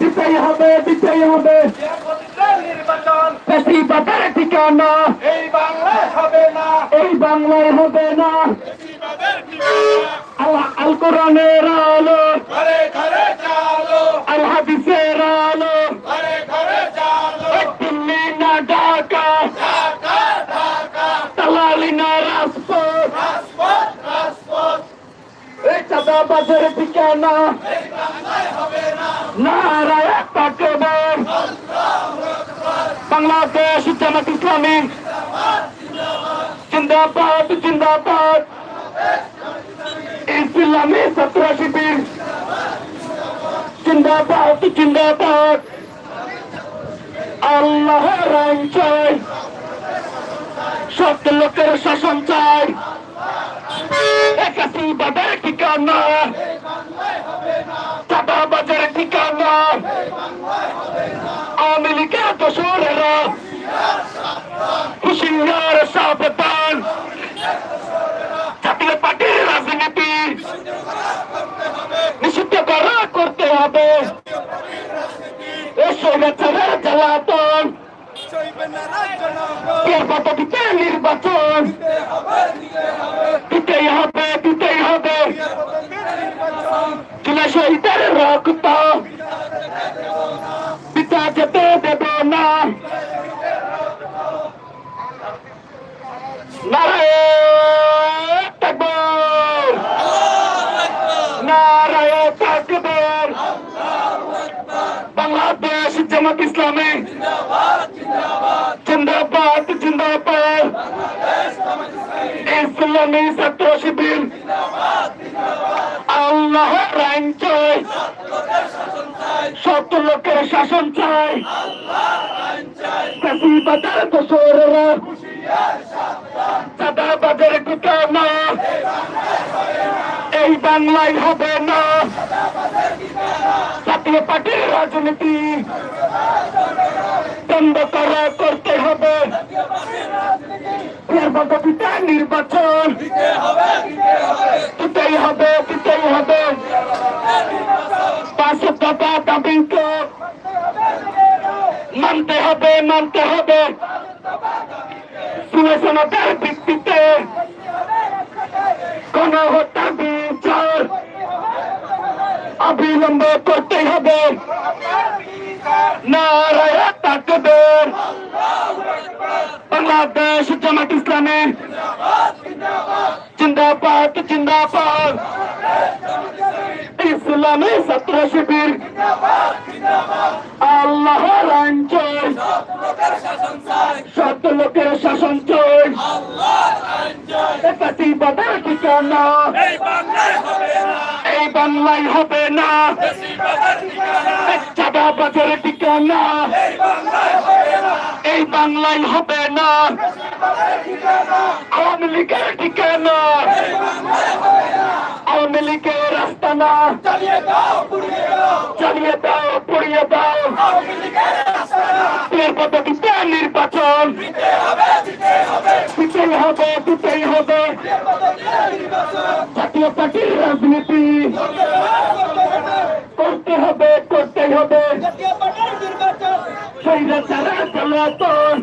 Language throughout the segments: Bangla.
দিতেই হবে দিতেই হবে। বাজার ঠিকানা এই বাংলায় হবে না। এই বাংলায় হবে না। আল্লাহ আল। কোরআনের আলো। ঘরে ঘরে চালো আল হাদিসের আলো ঘরে ঠিকানা। বাংলাদেশ জামাত ইসলামী। জিন্দাবাদ জিন্দাবাদ। ইসলামী ছাত্র শিবির। জিন্দাবাদ জিন্দাবাদ। আল্লাহ রাইন চাই। সত্য লোকের শাসন চাই। একাশি বাজার ঠিকানা। আওয়ামী লীগের দোসরেরা হুশিয়ার সাবধান। জাতীয় পার্টির রাজনীতি নিষিদ্ধ করা করতে হবে। স্বৈরাচারের জ্বালাতন। এর পদ্ধতিতে নির্বাচন? দিতেই হবে দিতেই হবে। চুলা শহীদের রক্ত। ইসলামী ছাত্র শিবির। আল্লাহ রাইন চাই। সত্য লোকের শাসন চাই। বাজার দোসরেরা চাঁদা বাজারে ঠিকানা এই বাংলায় হবে না। জাতীয় পার্টির রাজনীতি। করতে হবে। এর পদ্ধতিতে নির্বাচন। দিতেই হবে দিতেই হবে। পাঁচশো টাকা দাবিকে মানতে হবে মানতে হবে। সুলেশনতার ভিত্তিতে কোন হত্যার বিচার অবিলম্বে করতে হবে। নারায় তাকবীর বাংলাদেশ জামাত ইসলামী জিন্দাবাদ জিন্দাবাদ ইসলামী ছাত্র শিবির আল্লাহ রাঞ্চয় সত্য লোকের শাসন চয় প্রতিবাদের ঠিকানা। এই বাংলায় হবে না। চাঁদা বাজারের ঠিকানা। এই বাংলায় হবে না। আওয়ামী লীগের ঠিকানা। পড়িয়ে দাও। আওয়ামী লীগের রাস্তা না। এর পদ্ধতিতে নির্বাচন। হবে দিতেই হবে দিতেই হবে। জাতীয় পার্টির রাজনীতি। করতে হবে করতে হবে। নির্বাচন। সেইরা ছাড়া চলাতন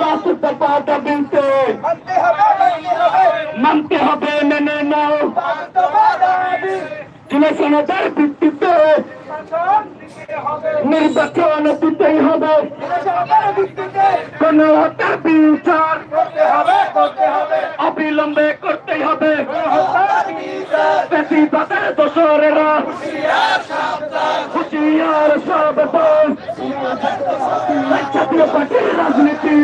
পাঁচ দফা দাবিতে মানতে হবে মানতে হবে মানতে হবে মেনে নাও বাস্তবায়ন জুলেশনতার ভিত্তিতে নির্বাচন দিতেই হবে। কোন হত্যার বিচার অবিলম্বে করতেই হবে। বাতার দোসরেরা হুশিয়ার সাবধান জাতীয় পার্টির রাজনীতি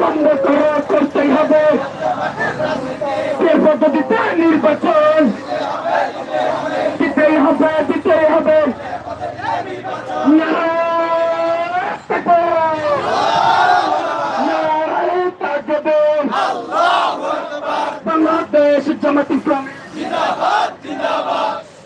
বন্ধ করা করতেই হবে। নির্বাচন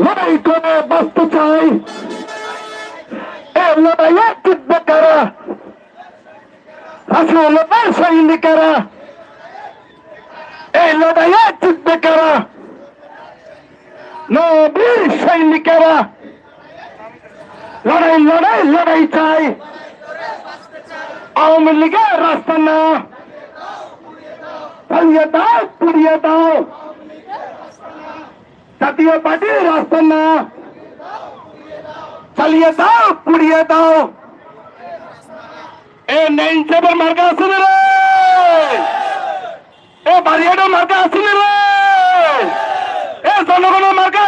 লড়াই করে বাঁচতে চাই। এ লড়াইয়ে জিতবে কারা? রাসুলের সৈনিকেরা এই লড়াইয়ে জিতবে কারা? নবীর সৈনিকেরা লড়াই লড়াই লড়াই চাই। আওয়ামী লীগের রাস্তা না। চালিয়ে দাও, পুড়িয়ে দাও। জাতীয় পার্টির রাস্তা না। চালিয়ে দাও, পুড়িয়ে দাও। এ নাইন সেভেন মার্কা আছে রে। এ বাড়িয়াটা মার্কা আসুন রে। এ জনগণের মার্কা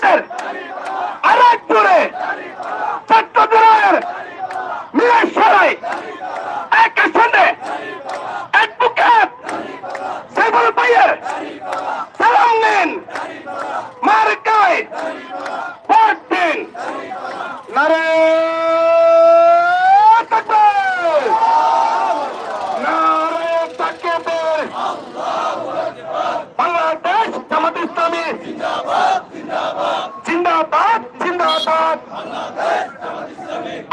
ডাক্তার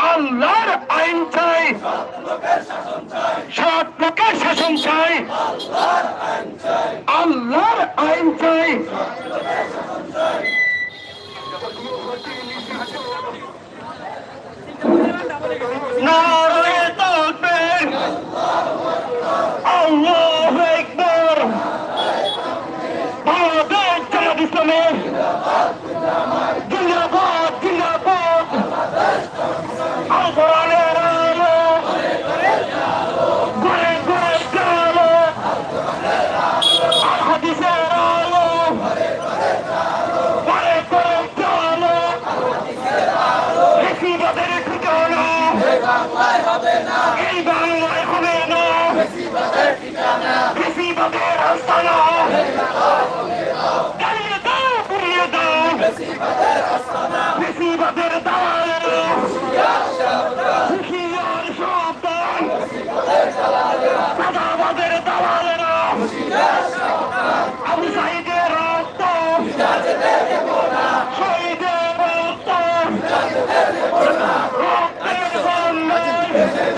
আল্লাহর আইন চাই। সৎ লোকের শাসন চাই। আল্লাহর আইন চাই। নারে তাকবীর আল্লাহু আকবার বাংলাদেশ জামাত ইসলামী জিন্দাবাদ জিন্দাবাদ আল কোরআনের আলো ঘরে ঘরে আলো আল হাদিসের আলো ঘরে ঘরে আলো বেশিবাদের ঠিকানা এই বাংলায় হবে না বেশিবাদের আস্তানা জ্বালিয়ে দাও পুড়িয়ে দাও বেশিবাদের দাঁড়ায়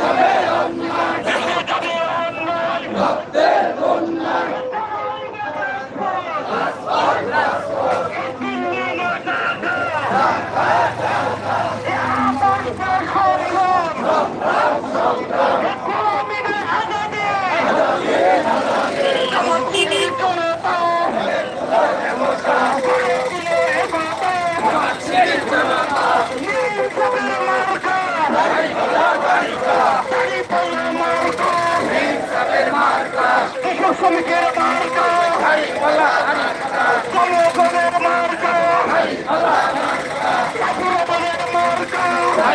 Amém.